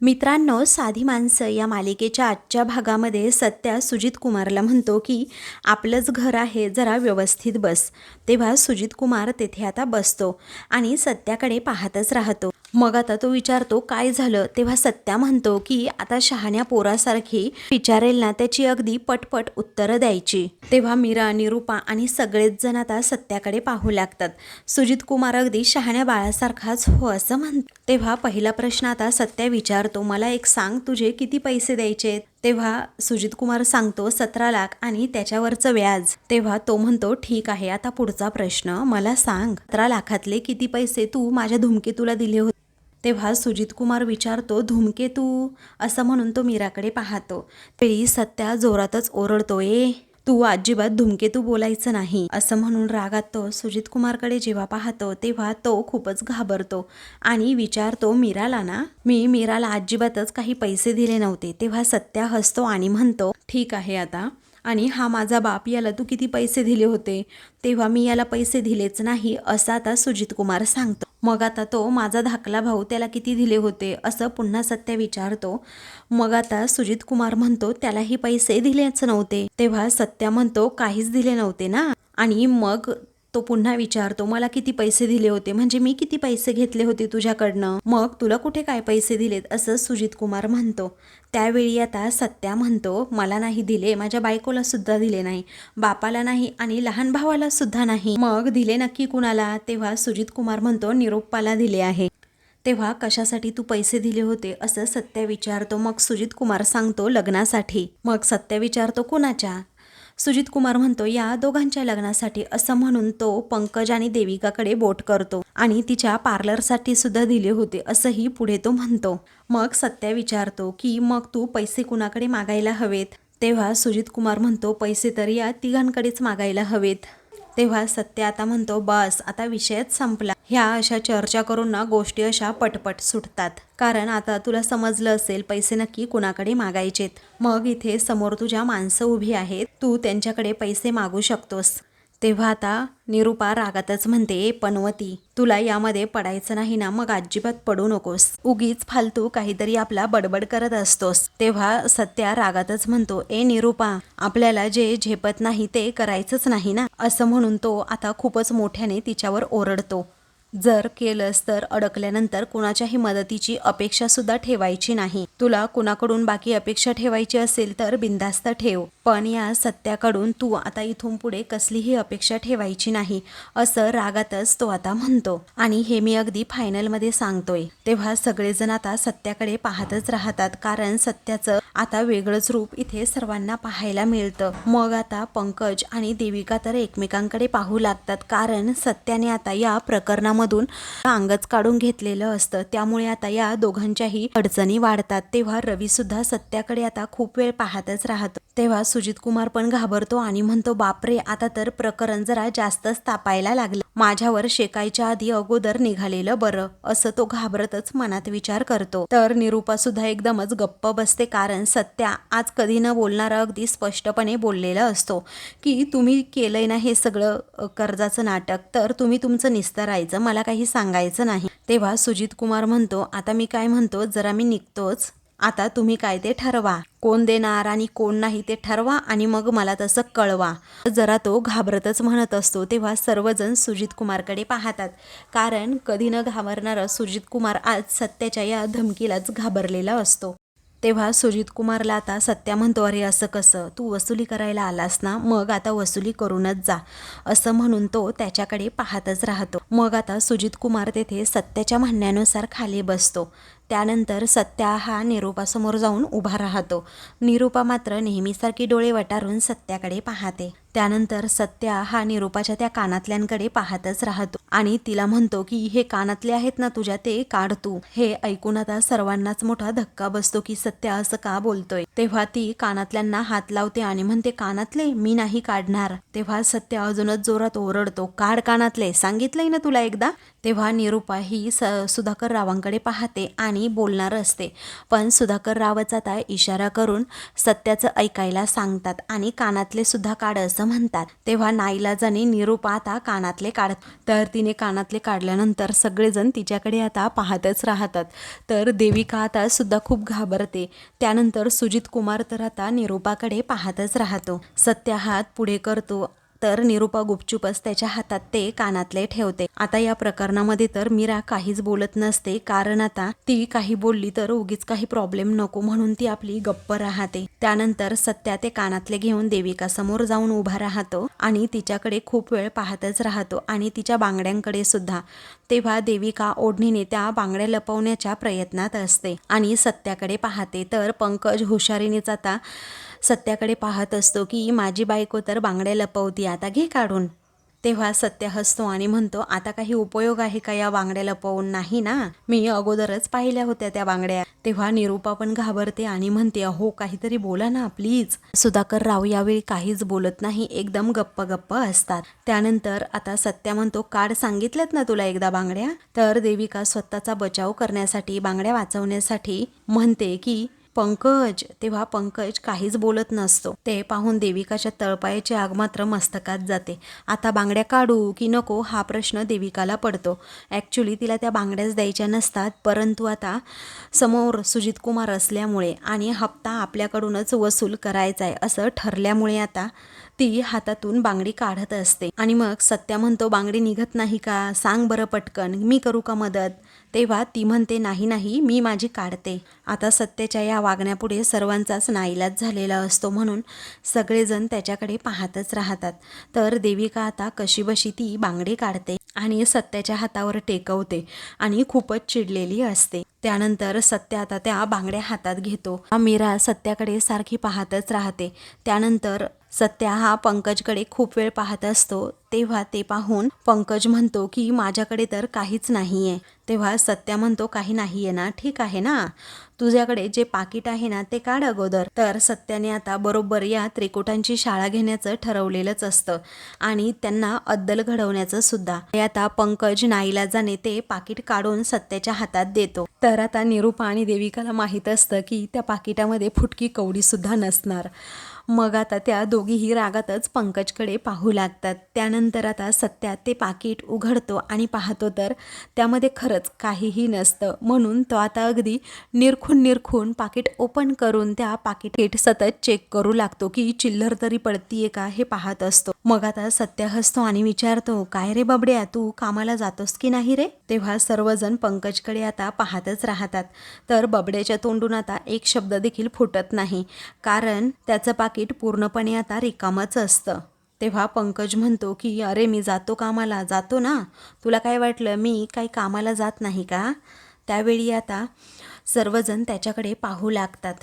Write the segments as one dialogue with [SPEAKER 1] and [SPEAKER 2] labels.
[SPEAKER 1] मित्रांनो साधी माणसं या मालिकेच्या आजच्या भागामध्ये सत्या सुजित कुमारला म्हणतो की आपलंच घर आहे जरा व्यवस्थित बस. तेव्हा सुजित कुमार तेथे आता बसतो आणि सत्याकडे पाहतच राहतो. मग आता तो विचारतो काय झालं? तेव्हा सत्या म्हणतो की आता शहाण्या पोरासारखी विचारेल ना त्याची अगदी पटपट उत्तरं द्यायची. तेव्हा मीरा निरूपा आणि सगळेच जण आता सत्याकडे पाहू लागतात. सुजित कुमार अगदी शहाण्या बाळासारखाच हो असं म्हणतो तेव्हा पहिला प्रश्न आता सत्या विचारतो मला एक सांग तुझे किती पैसे द्यायचे तेव्हा सुजित कुमार सांगतो सतरा लाख आणि त्याच्यावरचं व्याज. तेव्हा तो म्हणतो ठीक आहे आता पुढचा प्रश्न. मला सांग सतरा लाखातले किती पैसे तू माझ्या धुमकेतूला दिले होते? तेव्हा सुजित कुमार विचारतो धुमकेतू? असं म्हणून तो मीराकडे पाहतो. तेही सत्या जोरातच ओरडतो ए तू अजिबात धुमकेतू बोलायचं नाही. असं म्हणून रागात. तो सुजित कुमारकडे जेव्हा पाहतो तेव्हा तो खूपच घाबरतो आणि विचारतो मीराला ना मी मीराला अजिबातच काही पैसे दिले नव्हते. तेव्हा सत्या हसतो आणि म्हणतो ठीक आहे आता. आणि हा माझा बाप याला तू किती पैसे दिले होते? तेव्हा मी याला पैसे दिलेच नाही असं आता सुजित कुमार सांगतो. मग आता तो माझा धाकला भाऊ त्याला किती दिले होते? असं पुन्हा सत्य विचारतो. मग आता सुजित कुमार म्हणतो त्यालाही पैसे दिलेच नव्हते. तेव्हा सत्या म्हणतो काहीच दिले नव्हते ना? आणि मग तो पुन्हा विचारतो मला किती पैसे दिले होते? म्हणजे मी किती पैसे घेतले होते तुझ्याकडनं? मग तुला कुठे काय पैसे दिलेत? असं सुजित कुमार म्हणतो. त्यावेळी आता सत्या म्हणतो मला नाही दिले माझ्या बायकोला सुद्धा दिले नाही बापाला नाही आणि लहान भावाला सुद्धा नाही. मग दिले नक्की कुणाला? तेव्हा सुजित कुमार म्हणतो निरोप्पाला दिले आहे. तेव्हा कशासाठी तू पैसे दिले होते असं सत्या विचारतो. मग सुजित कुमार सांगतो लग्नासाठी. मग सत्या विचारतो कुणाच्या? सुजित कुमार म्हणतो या दोघांच्या लग्नासाठी असं म्हणून तो पंकज आणि देविकाकडे बोट करतो आणि तिच्या पार्लरसाठी सुद्धा दिले होते असंही पुढे तो म्हणतो. मग सत्या विचारतो की मग तू पैसे कुणाकडे मागायला हवेत? तेव्हा सुजित कुमार म्हणतो पैसे तर या तिघांकडेच मागायला हवेत. तेव्हा सत्य आता म्हणतो बस आता विषयच संपला. ह्या अशा चर्चा करून ना गोष्टी अशा पटपट सुटतात. कारण आता तुला समजलं असेल पैसे नक्की कुणाकडे मागायचेत. मग इथे समोर तुझ्या माणसं उभी आहेत. तू त्यांच्याकडे पैसे मागू शकतोस. तेव्हा आता निरुपा रागातच म्हणते पनवती तुला यामध्ये पडायचं नाही ना मग अजिबात पडू नकोस. उगीच फालतू काहीतरी आपला बडबड करत असतोस. तेव्हा सत्या रागातच म्हणतो ए निरुपा आपल्याला जे झेपत नाही ते करायचंच नाही ना? असं म्हणून तो आता खूपच मोठ्याने तिच्यावर ओरडतो. जर केलंस तर अडकल्यानंतर कुणाच्याही मदतीची अपेक्षा सुद्धा ठेवायची नाही. तुला कुणाकडून बाकी अपेक्षा ठेवायची असेल तर बिंदास्त ठेव. पण या सत्याकडून तू आता इथून पुढे कसलीही अपेक्षा ठेवायची नाही असं रागातच तो आता म्हणतो. आणि हे मी अगदी फायनलमध्ये सांगतोय. तेव्हा सगळेजण आता सत्याकडे पाहतच राहतात कारण सत्याचं आता वेगळंच रूप इथे सर्वांना पाहायला मिळतं. मग आता पंकज आणि देविका तर एकमेकांकडे पाहू लागतात कारण सत्याने आता या प्रकरणामधून अंगच काढून घेतलेलं असतं. त्यामुळे आता या दोघांच्याही अडचणी वाढतात. तेव्हा रवी सुद्धा सत्याकडे आता खूप वेळ पाहतच राहतो. तेव्हा सुजित कुमार पण घाबरतो आणि म्हणतो बापरे आता तर प्रकरण जरा जास्तच तापायला लागलं. माझ्यावर शेकायच्या आधी अगोदर निघालेलं बरं असं तो घाबरतच मनात विचार करतो. तर निरूपा सुद्धा एकदमच गप्प बसते कारण सत्या आज कधी न बोलणारा अगदी स्पष्टपणे बोललेला असतो की तुम्ही केलंय ना हे सगळं कर्जाचं नाटक तर तुम्ही तुमचं निस्तरायचं मला काही सांगायचं नाही. तेव्हा सुजित कुमार म्हणतो आता मी काय म्हणतो? जरा मी निघतोच. आता तुम्ही काय ते ठरवा. कोण देणार आणि कोण नाही ते ठरवा आणि मग मला तसं कळवा. जरा तो घाबरतच म्हणत असतो तेव्हा सर्वजण सुजित कुमारकडे पाहतात. कारण कधी न घाबरणारा सुजित कुमार आज सत्याच्या या धमकीलाच घाबरलेला असतो. तेव्हा सुजित कुमारला आता सत्या म्हणतो अरे असं कसं? तू वसुली करायला आलास ना? मग आता वसुली करूनच जा. असं म्हणून तो त्याच्याकडे पाहतच राहतो. मग आता सुजित कुमार तेथे सत्याच्या म्हणण्यानुसार खाली बसतो. त्यानंतर सत्या हा निरूपासमोर जाऊन उभा राहतो. निरूपा मात्र नेहमीसारखी डोळे वटारून सत्याकडे पाहते. त्यानंतर सत्या हा निरूपाच्या त्या कानातल्यांकडे पाहतच राहतो आणि तिला म्हणतो की हे कानातले आहेत ना तुझ्या ते काढ तू. हे ऐकून आता सर्वांनाच मोठा धक्का बसतो की सत्या असं का बोलतोय? तेव्हा ती कानातल्यांना हात लावते आणि म्हणते कानातले? मी नाही काढणार. तेव्हा सत्या अजूनच जोरात ओरडतो काढ कानातले सांगितलंय ना तुला एकदा? तेव्हा निरूपा ही स सुधाकर रावांकडे पाहते आणि बोलणार असते. पण सुधाकर रावच आता इशारा करून सत्याचं ऐकायला सांगतात आणि कानातले सुद्धा काढ असं म्हणतात. तेव्हा नाईलाजाने निरूपा आता कानातले काढत तर तिने कानातले काढल्यानंतर सगळेजण तिच्याकडे आता पाहतच राहतात. तर देविका आता सुद्धा खूप घाबरते. त्यानंतर सुजित कुमार तर आता निरूपाकडे पाहतच राहतो. सत्या हात पुढे करतो तर निरूपा गुपचूपच त्याच्या हातात ते कानातले ठेवते. आता या प्रकरणामध्ये तर मीरा काहीच बोलत नसते कारण आता ती काही बोलली तर उगीच काही प्रॉब्लेम नको म्हणून ती आपली गप्प राहते. त्यानंतर सत्या ते कानातले घेऊन देविका समोर जाऊन उभा राहतो आणि तिच्याकडे खूप वेळ पाहतच राहतो आणि तिच्या बांगड्यांकडे सुद्धा. तेव्हा देविका ओढणीने त्या बांगड्या लपवण्याच्या प्रयत्नात असते आणि सत्याकडे पाहते. तर पंकज हुशारीनेच आता सत्याकडे पाहत असतो की माझी बायको तर बांगड्या लपवते आता घे काढून. तेव्हा सत्य हसतो आणि म्हणतो आता काही उपयोग आहे का या बांगड्या लपवून नाही ना. मी अगोदरच पाहिल्या होत्या त्या बांगड्या तेव्हा निरूपा पण घाबरते आणि म्हणते अहो काहीतरी बोला ना प्लीज. सुधाकर राव यावेळी काहीच बोलत नाही एकदम गप्प गप्प असतात. त्यानंतर आता सत्या म्हणतो काढ सांगितल्यात ना तुला एकदा बांगड्या तर देविका स्वतःचा बचाव करण्यासाठी बांगड्या वाचवण्यासाठी म्हणते की पंकज तेव्हा पंकज काहीच बोलत नसतो. ते पाहून देविकाच्या तळपायाची आग मात्र मस्तकात जाते. आता बांगड्या काढू की नको हा प्रश्न देविकाला पडतो. ॲक्च्युली तिला त्या बांगड्याच द्यायच्या नसतात परंतु आता समोर सुजित कुमार असल्यामुळे आणि हप्ता आपल्याकडूनच वसूल करायचा आहे असं ठरल्यामुळे आता ती हातातून बांगडी काढत असते. आणि मग सत्या म्हणतो बांगडी निघत नाही का? सांग बरं पटकन. मी करू का मदत? तेव्हा ती म्हणते नाही नाही मी माझी काढते. आता सत्याच्या या वागण्यापुढे सर्वांचाच नाईलाज झालेला असतो म्हणून सगळेजण त्याच्याकडे पाहतच राहतात. तर देविका आता कशीबशी ती बांगडी काढते आणि सत्याच्या हातावर टेकवते आणि खूपच चिडलेली असते. त्यानंतर सत्य आता त्या बांगड्या हातात घेतो. मीरा सत्याकडे सारखी पाहतच राहते. त्यानंतर सत्या हा पंकजकडे खूप वेळ पाहत असतो. तेव्हा ते पाहून पंकज म्हणतो की माझ्याकडे तर काहीच नाही आहे तेव्हा सत्या म्हणतो काही नाही आहे ना ठीक आहे ना? तुझ्याकडे जे पाकिट आहे ना ते काढ अगोदर. तर सत्याने आता बरोबर या त्रिकुटांची शाळा घेण्याचं ठरवलेलंच असतं आणि त्यांना अद्दल घडवण्याचं सुद्धा. हे आता पंकज नाईला जाणे ते पाकिट काढून सत्याच्या हातात देतो. तर आता निरूपा आणि देविकाला माहीत असतं की त्या पाकिटामध्ये फुटकी कवडी सुद्धा नसणार. मग आता त्या दोघीही रागातच पंकजकडे पाहू लागतात. त्यानंतर आता सत्या ते पाकिट उघडतो आणि पाहतो तर त्यामध्ये खरंच काहीही नसतं. म्हणून तो आता अगदी निरखून निरखून पाकिट ओपन करून त्या पाकिट सतत चेक करू लागतो की चिल्लर तरी पडतीये का हे पाहत असतो. मग आता सत्य हसतो आणि विचारतो काय रे बबड्या तू कामाला जातोस की नाही रे? तेव्हा सर्वजण पंकजकडे आता पाहतच राहतात. तर बबड्याच्या तोंडून आता एक शब्द देखील फुटत नाही. कारण त्याचं पाकिट पूर्णपणे आता रिकामंच असतं. तेव्हा पंकज म्हणतो की अरे मी जातो कामाला. जातो ना? तुला काय वाटलं? मी काही कामाला जात नाही का? त्यावेळी आता सर्वजण त्याच्याकडे पाहू लागतात.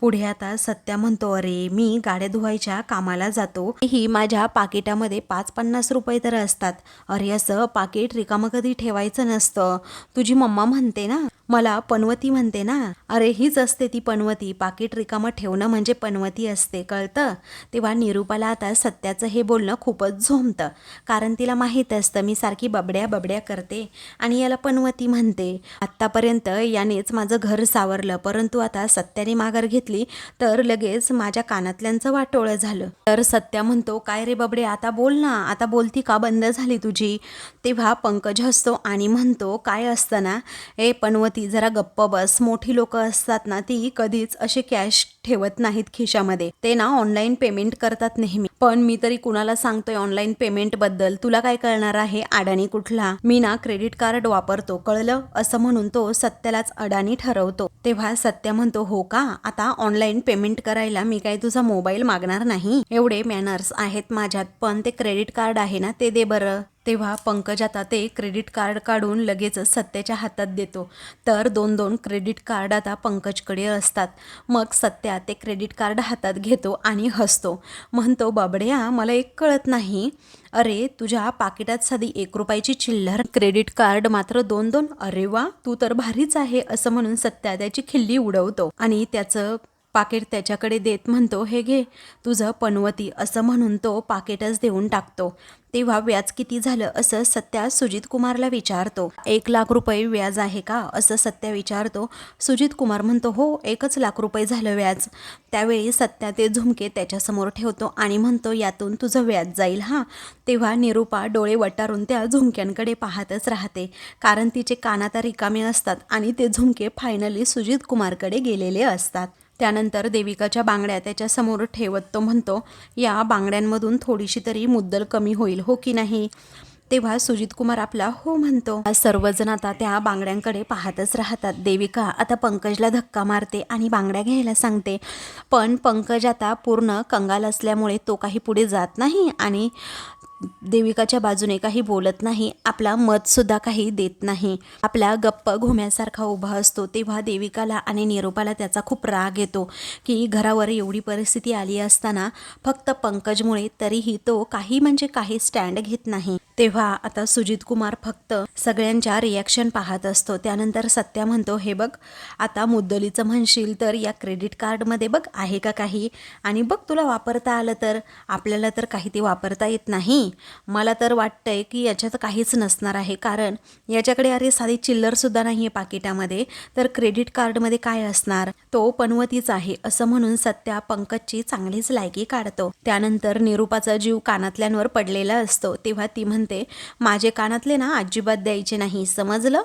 [SPEAKER 1] पुढे आता सत्या म्हणतो अरे मी गाड्या धुवायच्या कामाला जातो. ही माझ्या पाकिटामध्ये पाच पन्नास रुपये तर असतात. अरे असं पाकिट रिकामं कधी ठेवायचं नसतं. तुझी मम्मा म्हणते ना मला पनवती म्हणते ना. अरे हीच असते ती पनवती. पाकिट रिकामं ठेवणं म्हणजे पनवती असते कळतं? तेव्हा निरूपाला आता सत्याचं हे बोलणं खूपच झोमतं कारण तिला माहीत असतं मी सारखी बबड्या बबड्या करते आणि याला पनवती म्हणते. आत्तापर्यंत यानेच माझं घर सावरलं परंतु आता सत्याने माघार घेतली तर लगेच माझ्या कानातल्यांचं वाटोळं झालं. तर सत्या म्हणतो काय रे बबडे आता बोल ना. आता बोलती का बंद झाली तुझी? तेव्हा पंकज हसतो आणि म्हणतो काय असतं ना? ए पनवती ती जरा गप्प बस. मोठी लोक असतात ना ती कधीच असे कॅश ठेवत नाहीत खिशामध्ये. ते ना ऑनलाईन पेमेंट करतात नेहमी. पण मी तरी कुणाला सांगतोय ऑनलाईन पेमेंटबद्दल? तुला काय कळणार आहे? अडाणी कुठला? मी ना क्रेडिट कार्ड वापरतो. कळलं? असं म्हणून तो सत्यालाच अडाणी ठरवतो. तेव्हा सत्य म्हणतो हो का? आता ऑनलाईन पेमेंट करायला मी काय तुझा मोबाईल मागणार नाही? एवढे मॅनर्स आहेत माझ्यात. पण ते क्रेडिट कार्ड आहे ना ते दे बरं. तेव्हा पंकज आता ते क्रेडिट कार्ड काढून लगेचच सत्याच्या हातात देतो. तर दोन दोन क्रेडिट कार्ड आता पंकजकडे असतात. मग सत्या ते क्रेडिट कार्ड हातात घेतो आणि हसतो. म्हणतो बाबड्या मला एक कळत नाही. अरे तुझ्या पाकिटात साधी एक रुपयाची चिल्लर क्रेडिट कार्ड मात्र दोन दोन? अरे वा तू तर भारीच आहे असं म्हणून सत्या त्याची खिल्ली उडवतो. आणि त्याचं पाकिट त्याच्याकडे देत म्हणतो हे घे तुझं पनवती असं म्हणून तो पाकिटच देऊन टाकतो. तेव्हा व्याज किती झालं असं सत्या सुजित कुमारला विचारतो. एक लाख रुपये व्याज आहे का? असं सत्या विचारतो. सुजित कुमार म्हणतो हो एकच लाख रुपये झालं व्याज. त्यावेळी सत्या ते झुमके त्याच्यासमोर ठेवतो आणि म्हणतो यातून तुझं व्याज जाईल हां. तेव्हा निरूपा डोळे वटारून त्या झुमक्यांकडे पाहतच राहते. कारण तिचे कानाता रिकामे असतात आणि ते झुमके फायनली सुजित कुमारकडे गेलेले असतात. त्यानंतर देविकाच्या बांगड्या त्याच्यासमोर ठेवत तो म्हणतो या बांगड्यांमधून थोडीशी तरी मुद्दल कमी होईल हो की नाही? तेव्हा सुजित कुमार आपला हो म्हणतो. सर्वजण आता त्या बांगड्यांकडे पाहतच राहतात. देविका आता पंकजला धक्का मारते आणि बांगड्या घ्यायला सांगते. पण पंकज आता पूर्ण कंगाल असल्यामुळे तो काही पुढे जात नाही आणि देविकाच्या बाजूने काही बोलत नाही आपला मतसुद्धा काही देत नाही. आपला गप्प घुम्यासारखा उभा असतो तेव्हा देविकाला आणि निरोपाला त्याचा खूप राग येतो की घरावर एवढी परिस्थिती आली असताना फक्त पंकजमुळे तरीही तो काही म्हणजे काही स्टँड घेत नाही. तेव्हा आता सुजित कुमार फक्त सगळ्यांच्या रिॲक्शन पाहत असतो. त्यानंतर सत्या म्हणतो हे बघ आता मुद्दलीचं म्हणशील तर या क्रेडिट कार्डमध्ये बघ आहे का काही? आणि बघ तुला वापरता आलं तर. आपल्याला तर काही ते वापरता येत नाही. मला तर वाटतंय की याच्यात काहीच नसणार आहे. कारण याच्याकडे अरे साधी चिल्लरसुद्धा नाही आहे पाकिटामध्ये. तर क्रेडिट कार्डमध्ये काय असणार? तो पनवतीच आहे. असं म्हणून सत्या पंकजची चांगलीच लायकी काढतो. त्यानंतर निरूपाचा जीव कानातल्यांवर पडलेला असतो. तेव्हा ती म्हणते माझे कानातले ना अजिबात द्यायचे नाही समजलं?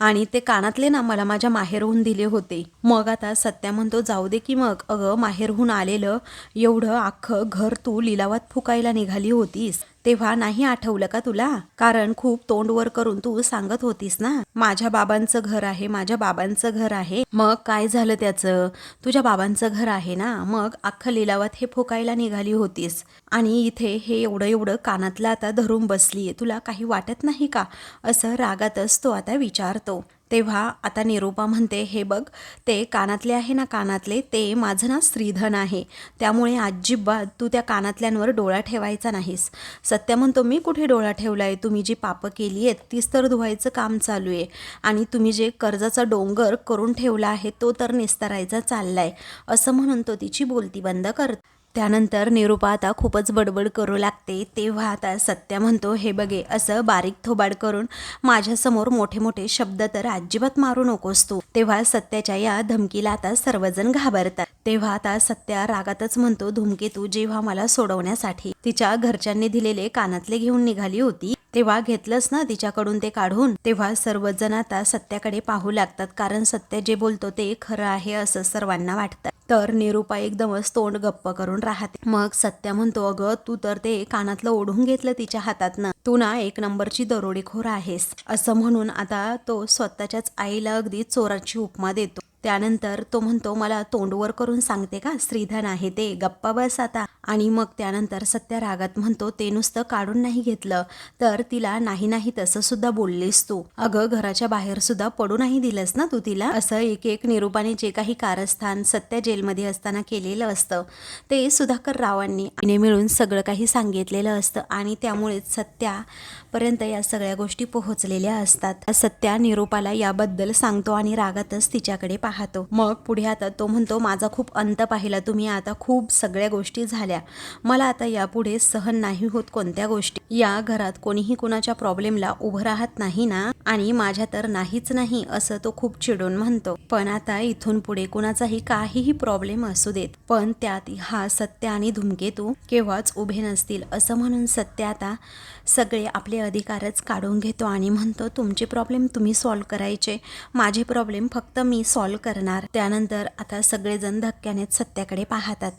[SPEAKER 1] आणि ते कानातले ना मला माझ्या माहेरहून दिले होते. मग आता सत्या म्हणतो जाऊ दे की मग अगं माहेरहून आलेलं एवढं अख्खं घर तू लिलावात फुकायला निघाली होतीस. तेव्हा नाही आठवलं का तुला? कारण खूप तोंडवर करून तू सांगत होतीस ना. माझ्या बाबांचं घर आहे माझ्या बाबांचं घर आहे. मग काय झालं त्याचं? तुझ्या बाबांचं घर आहे ना. मग अख्खं लिलावात हे फोकायला निघाली होतीस. आणि इथे हे एवढं एवढं कानातलं आता धरून बसलीये. तुला काही वाटत नाही का? असं रागातच तो आता विचारतो. तेव्हा आता निरूपा म्हणते हे बघ ते कानातले आहे ना कानातले ते माझं ना स्त्रीधन आहे. त्यामुळे अजिबात तू त्या कानातल्यांवर डोळा ठेवायचा नाहीस. सत्य म्हणतो मी कुठे डोळा ठेवला आहे तुम्ही जी पापं केली आहेत तीच तर धुवायचं काम चालू आहे. आणि तुम्ही जे कर्जाचा डोंगर करून ठेवला आहे तो तर निस्तारायचा चालला आहे असं म्हणून तो तिची बोलती बंद करत. त्यानंतर निरूपा आता खूपच बडबड करू लागते. तेव्हा आता सत्या म्हणतो हे बघे असं बारीक थोबाड करून माझ्यासमोर मोठे मोठे शब्द तर अजिबात मारू नकोस तू. तेव्हा सत्याच्या या धमकीला आता सर्वजण घाबरतात. तेव्हा आता सत्या रागातच म्हणतो धुमकेतू जेव्हा मला सोडवण्यासाठी. तिच्या घरच्यांनी दिलेले कानातले घेऊन निघाली होती. तेव्हा घेतलंच ना तिच्याकडून ते काढून. तेव्हा सर्वजण आता सत्याकडे पाहू लागतात कारण सत्य जे बोलतो ते खरं आहे असं सर्वांना वाटतं. तर निरुपा एकदमच तोंड गप्प करून राहते. मग सत्या म्हणतो अगं तू तर ते कानातलं ओढून घेतलं तिच्या हातातनं. तू ना एक नंबरची दरोडेखोर आहेस. असं म्हणून आता तो स्वतःच्याच आईला अगदी चोराची उपमा देतो. त्यानंतर तो म्हणतो मला तोंडवर करून सांगते का? श्रीधन आहे ते. गप्पा बस आता. आणि मग त्यानंतर सत्या रागात म्हणतो ते नुसतं काढून नाही घेतलं. तर तिला नाही नाही तसं सुद्धा बोललीस तू. अगं घराच्या बाहेर सुद्धा पडू नाही दिलंस ना तू तिला? असं एक एक निरूपाने जे काही कारस्थान सत्या जेलमध्ये असताना केलेलं असतं ते सुधाकर रावांनी मिळून सगळं काही सांगितलेलं असतं. आणि त्यामुळेच सत्या पर्यंत या सगळ्या गोष्टी पोहोचलेल्या असतात. सत्या निरूपाला याबद्दल सांगतो आणि रागातच तिच्याकडे पाहतो. मग पुढे आता तो म्हणतो माझा खूप अंत पाहिला. तुम्ही आता खूप सगळ्या गोष्टी झाल्या. मला आता यापुढे सहन नाही होत कोणत्या गोष्टी. या घरात कोणीही कुणाच्या प्रॉब्लेमला उभं राहत नाही ना? आणि माझ्या तर नाहीच नाही असं तो खूप चिडून म्हणतो. पण आता इथून पुढे कुणाचाही काहीही प्रॉब्लेम असू देत. पण त्यात हा सत्य आणि धुमकेतू केव्हाच उभे नसतील असं म्हणून सत्य आता सगळे आपले अधिकारच काढून घेतो आणि म्हणतो तुमचे प्रॉब्लेम तुम्ही सॉल्व करायचे. माझे प्रॉब्लेम फक्त मी सॉल्व करणार. त्यानंतर आता सगळेजण धक्क्याने सत्याकडे पाहतात.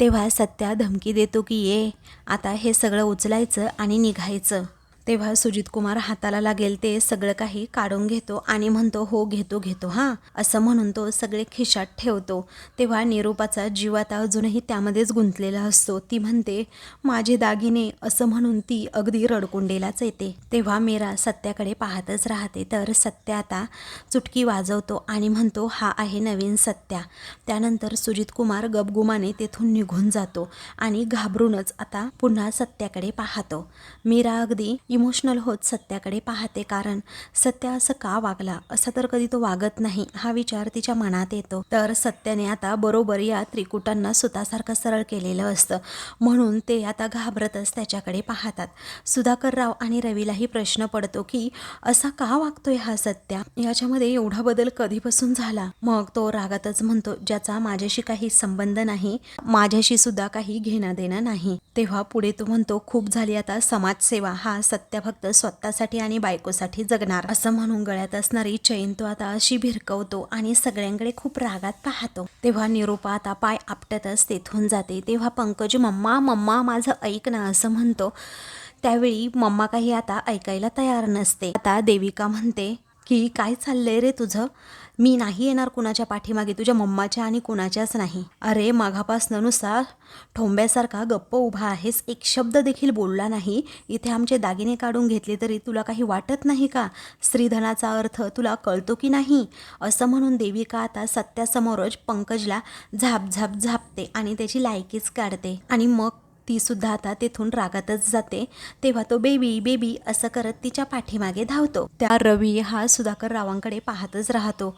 [SPEAKER 1] तेव्हा सत्या धमकी देतो की ये आता हे सगळं उचलायचं आणि निघायचं. तेव्हा सुजित कुमार हाताला लागेल ते सगळं काही काढून घेतो आणि म्हणतो हो घेतो घेतो हां असं म्हणून तो सगळे खिशात ठेवतो. तेव्हा निरूपाचा जीव आता अजूनही त्यामध्येच गुंतलेला असतो. ती म्हणते माझे दागिने असं म्हणून ती अगदी रडकुंडेलाच येते. तेव्हा मीरा सत्याकडे पाहतच राहते. तर सत्या आता चुटकी वाजवतो आणि म्हणतो हा आहे नवीन सत्या. त्यानंतर सुजित कुमार गबगुमाने तेथून निघून जातो आणि घाबरूनच आता पुन्हा सत्याकडे पाहतो. मीरा अगदी इमोशनल होत सत्याकडे पाहते कारण सत्या असं का वागला? असं तर कधी तो वागत नाही हा विचार तिच्या मनात येतो. तर सत्याने आता बरोबर या त्रिकुटांना सुतासारखं सरळ केलेलं असतं. म्हणून ते आता घाबरतच त्याच्याकडे पाहतात. सुधाकरराव आणि रवीलाही प्रश्न पडतो की असा का वागतोय हा सत्या? याच्यामध्ये एवढा बदल कधीपासून झाला? मग तो रागातच म्हणतो ज्याचा माझ्याशी काही संबंध नाही माझ्याशी सुद्धा काही घेणं देणं नाही. तेव्हा पुढे तो म्हणतो खूप झाली आता समाजसेवा. हा सत्य फक्त स्वतःसाठी आणि बायकोसाठी जगणार. असं म्हणून गळ्यात असणारी चैन तो आता अशी भिरकवतो आणि सगळ्यांकडे खूप रागात पाहतो. तेव्हा निरूपा आता पाय आपटतच तेथून जाते. तेव्हा पंकज मम्मा मम्मा माझं ऐक ना असं म्हणतो. त्यावेळी मम्मा काही आता ऐकायला तयार नसते. आता देविका म्हणते की काय चाललंय रे तुझं? मी नाही येणार कुणाच्या पाठीमागे तुझ्या मम्माच्या आणि कुणाच्याच नाही. अरे माघापासननुसार ठोंब्यासारखा गप्प उभा आहेस. एक शब्द देखील बोलला नाही. इथे आमचे दागिने काढून घेतले तरी तुला काही वाटत नाही का? स्त्रीधनाचा अर्थ तुला कळतो की नाही? असं म्हणून देविका आता सत्यासमोरच पंकजला झाप झाप झापते आणि त्याची लायकीच काढते. आणि मग ती सुद्धा आता तेथून रागातच जाते. तेव्हा तो बेबी बेबी असं करत तिच्या पाठीमागे धावतो. त्या रवी हा सुधाकर रावांकडे पाहतच राहतो.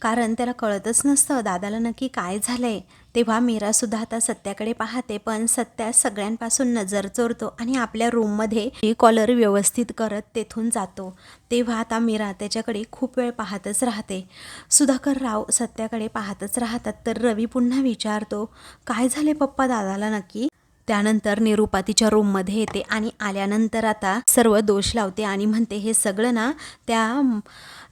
[SPEAKER 1] कारण त्याला कळतच नसतं दादाला नक्की काय झालंय. तेव्हा मीरा सुद्धा आता सत्याकडे पाहते पण सत्या सगळ्यांपासून नजर चोरतो आणि आपल्या रूममध्ये कॉलर व्यवस्थित करत तेथून जातो. तेव्हा आता मीरा त्याच्याकडे खूप वेळ पाहतच राहते. सुधाकर राव सत्याकडे पाहतच राहतात तर रवी पुन्हा विचारतो काय झाले पप्पा दादाला नक्की? त्यानंतर निरूपा तिच्या रूममध्ये येते आणि आल्यानंतर आता सर्व दोष लावते आणि म्हणते हे सगळं ना त्या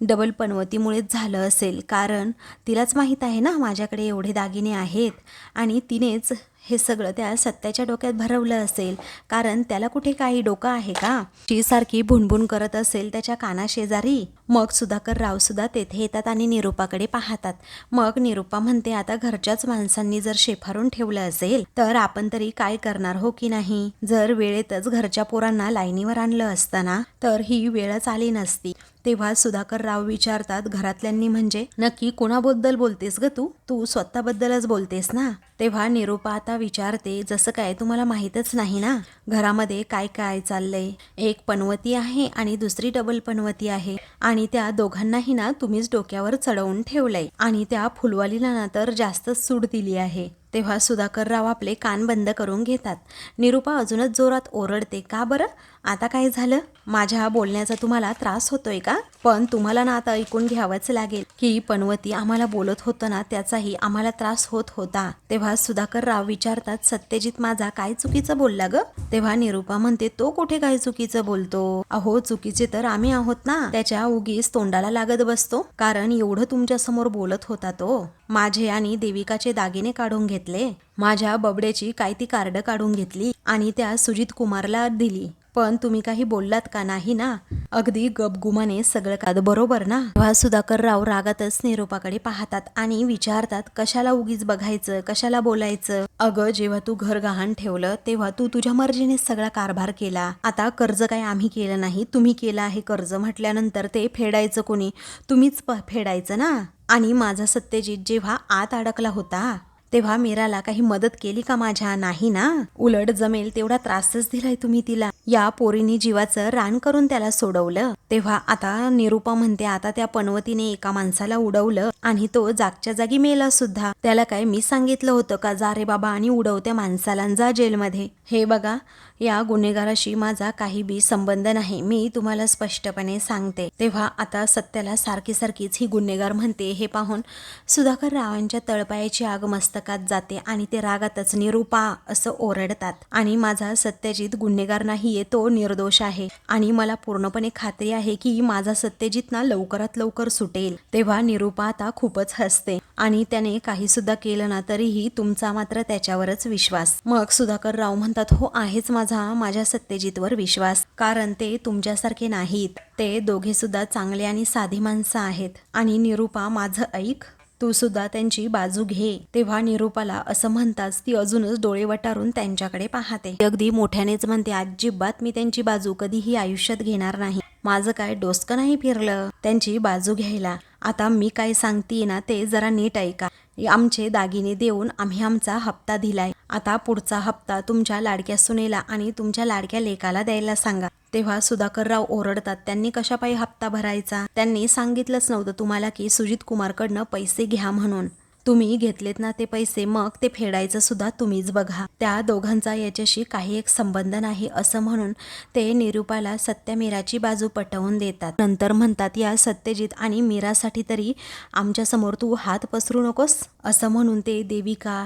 [SPEAKER 1] डबल पनवतीमुळेच झालं असेल. कारण तिलाच माहीत आहे ना माझ्याकडे एवढे दागिने आहेत आणि तिनेच हे सगळं त्या सत्याच्या डोक्यात भरवलं असेल. कारण त्याला कुठे काही डोकं आहे का? ती सारखी भुणभुण करत असेल त्याच्या कानाशेजारी. मग सुधाकर राव सुद्धा तेथे येतात आणि निरूपाकडे पाहतात. मग निरूपा म्हणते आता घरच्याच माणसांनी जर शेफारून ठेवलं असेल तर आपण तरी काय करणार हो की नाही? जर वेळेतच घरच्या पोरांना लाईनीवर आणलं असताना तर ही वेळच आली नसती. तेव्हा सुधाकर राव विचारतात घरातल्यांनी म्हणजे? नक्की कोणाबद्दल बोलतेस ग तू? तू स्वतःबद्दलच बोलतेस ना? तेव्हा निरूपा आता विचारते जसं काय तुम्हाला माहीतच नाही ना? घरामध्ये काय काय चाललंय? एक पनवती आहे आणि दुसरी डबल पनवती आहे. आणि त्या दोघांनाही ना तुम्हीच डोक्यावर चढवून ठेवलंय. आणि त्या फुलवालीला ना तर जास्तच सूड दिली आहे. तेव्हा सुधाकर राव आपले कान बंद करून घेतात. निरूपा अजूनच जोरात ओरडते का बरं? आता काय झालं? माझ्या बोलण्याचा तुम्हाला त्रास होतोय का? पण तुम्हाला ना आता ऐकून घ्यावंच लागेल. की पनवती आम्हाला बोलत होतं ना त्याचा काही आम्हाला त्रास होत होता. तेव्हा सुधाकर राव विचारतात सत्यजित माझा काय चुकीचं बोलला ग? तेव्हा निरूपा म्हणते तो कुठे काय चुकीचं बोलतो? अहो चुकीचे तर आम्ही आहोत ना. त्याच्या उगीच तोंडाला लागत बसतो. कारण एवढं तुमच्यासमोर बोलत होता तो. माझे आणि देविकाचे दागिने काढून घेतले. माझ्या बबड्याची काय ती कार्ड काढून घेतली आणि त्या सुजित कुमारला दिली. पण तुम्ही काही बोललात का नाही ना? अगदी गपगुमाने सगळं का बरोबर ना? तेव्हा सुधाकरराव रागातच निरोपाकडे पाहतात आणि विचारतात कशाला उगीच बघायचं? कशाला बोलायचं? अगं जेव्हा तू घर गहाण ठेवलं तेव्हा तू तुझ्या मर्जीने सगळा कारभार केला. आता कर्ज काय आम्ही केलं नाही तुम्ही केलं आहे कर्ज म्हटल्यानंतर ते फेडायचं कोणी? तुम्हीच फेडायचं ना? आणि माझा सत्यजित जेव्हा आत अडकला होता तेव्हा मीराला काही मदत केली का माझ्या? नाही ना. उलट जमेल तेवढा त्रासच दिलाय तुम्ही तिला. या पोरीने जीवाचं रान करून त्याला सोडवलं. तेव्हा आता निरूपा म्हणते आता त्या पनवतीने एका माणसाला उडवलं आणि तो जागच्या जागी मेला सुद्धा. त्याला काय मी सांगितलं होतं का? जा रे बाबा आणि उडवत्या माणसाला जा जेलमध्ये. हे बघा या गुन्हेगाराशी माझा काही बी संबंध नाही मी तुम्हाला स्पष्टपणे सांगते. तेव्हा आता सत्याला सारखी सारखीच ही गुन्हेगार म्हणते हे पाहून सुधाकर रावांच्या तळपायाची आग मस्तकात जाते आणि ते रागातच निरूपा असं ओरडतात. आणि माझा सत्यजित गुन्हेगार नाहीये तो निर्दोष आहे. आणि मला पूर्णपणे खात्री आहे की माझा सत्यजित ना लवकरात लवकर सुटेल. तेव्हा निरूपा आता खूपच हसते. आणि त्याने काही सुद्धा केलं ना तरीही तुमचा मात्र त्याच्यावरच विश्वास. मग सुधाकर राव म्हणतात हो आहेच माझा माझ्या सत्यजितवर विश्वास. कारण ते तुमच्यासारखे नाहीत. ते दोघे सुद्धा चांगले आणि साधी माणसं आहेत. आणि निरूपा माझं ऐक. तू सुद्धा त्यांची बाजू घे. तेव्हा निरूपाला असं म्हणताच ती अजूनच डोळे वटारून त्यांच्याकडे पाहते. अगदी मोठ्यानेच म्हणते अजिबात मी त्यांची बाजू कधीही आयुष्यात घेणार नाही. माझं काय डोसकं नाही फिरलं? त्यांची बाजू घ्यायला. आता मी काय सांगते ना ते जरा नीट ऐका. आमचे दागिने देऊन आम्ही आमचा हप्ता दिलाय. आता पुढचा हप्ता तुमच्या लाडक्या सुनेला आणि तुमच्या लाडक्या लेकाला द्यायला सांगा. तेव्हा सुधाकरराव ओरडतात त्यांनी कशापायी हप्ता भरायचा? त्यांनी सांगितलंच नव्हतं तुम्हाला की सुजित कुमारकडनं पैसे घ्या म्हणून. तुम्ही घेतलेत ना ते पैसे मग ते फेडायचं सुद्धा तुम्हीच बघा. त्या दोघांचा याच्याशी काही एक संबंध नाही असं म्हणून ते निरूपाला सत्य मीराची बाजू पटवून देतात. नंतर म्हणतात या सत्यजित आणि मीरासाठी तरी आमच्यासमोर तू हात पसरू नकोस असं म्हणून ते देविका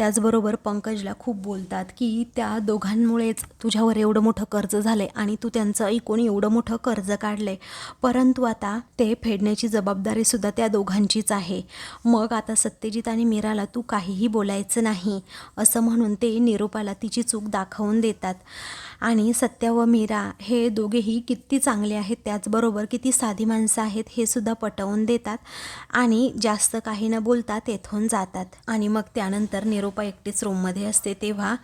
[SPEAKER 1] त्याचबरोबर पंकजला खूप बोलतात की त्या दोघांमुळेच तुझ्यावर एवढं मोठं कर्ज झालं आहे आणि तू त्यांचं ऐकून एवढं मोठं कर्ज काढलंय. परंतु आता ते फेडण्याची जबाबदारी सुद्धा त्या दोघांचीच आहे. मग आता सत्यजित आणि मीराला तू काहीही बोलायचं नाही असं म्हणून ते निरूपाला तिची चूक दाखवून देतात. आणि सत्या व मीरा हे दोघेही किती चांगले आहेत त्याचबरोबर किती साधी माणसं आहेत हे सुद्धा पटवून देतात आणि जास्त काही न बोलता तेथून जातात. आणि मग त्यानंतर निरोपा एकटीच रूममध्ये असते तेव्हा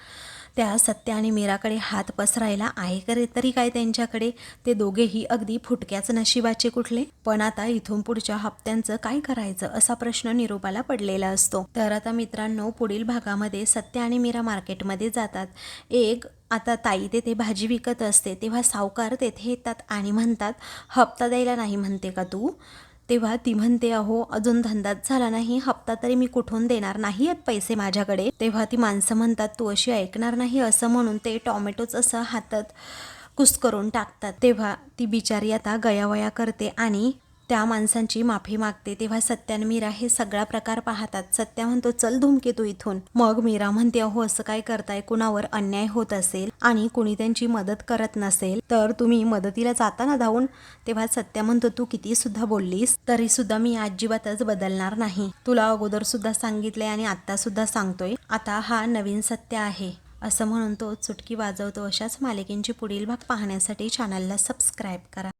[SPEAKER 1] त्या सत्य आणि मीराकडे हात पसरायला आहे करे तरी काय त्यांच्याकडे? ते दोघेही अगदी फुटक्याच नशिबाचे कुठले? पण आता इथून पुढच्या हप्त्यांचं काय करायचं असा प्रश्न निरूपाला पडलेला असतो. तर आता मित्रांनो पुढील भागामध्ये सत्य आणि मीरा मार्केटमध्ये जातात. एक आता ताई तेथे भाजी विकत असते. तेव्हा सावकार तेथे येतात आणि म्हणतात हप्ता द्यायला नाही म्हणते का तू? तेव्हा ती म्हणते अहो अजून धंदाच झाला नाही हप्ता तरी मी कुठून देणार नाही आहेत पैसे माझ्याकडे. तेव्हा ती माणसं म्हणतात तू अशी ऐकणार नाही असं म्हणून ते टॉमॅटोच असं हातात कुस्करून टाकतात. तेव्हा ती बिचारी आता गयावया करते आणि त्या माणसांची माफी मागते तेव्हा सत्यान मीरा हे सगळा प्रकार पाहतात. सत्या म्हणतो चल धुमके तू इथून. मग मीरा म्हणते अहो असं काय करताय? कुणावर अन्याय होत असेल आणि कुणी त्यांची मदत करत नसेल तर तुम्ही मदतीला जाता ना धावून. तेव्हा सत्या म्हणतो तू किती सुद्धा बोललीस तरी सुद्धा मी अजिबातच बदलणार नाही. तुला अगोदर सुद्धा सांगितलंय आणि आता सुद्धा सांगतोय. आता हा नवीन सत्य आहे. असं म्हणून तो चुटकी वाजवतो. अशाच मालिकेंची पुढील भाग पाहण्यासाठी चॅनलला सबस्क्राईब करा.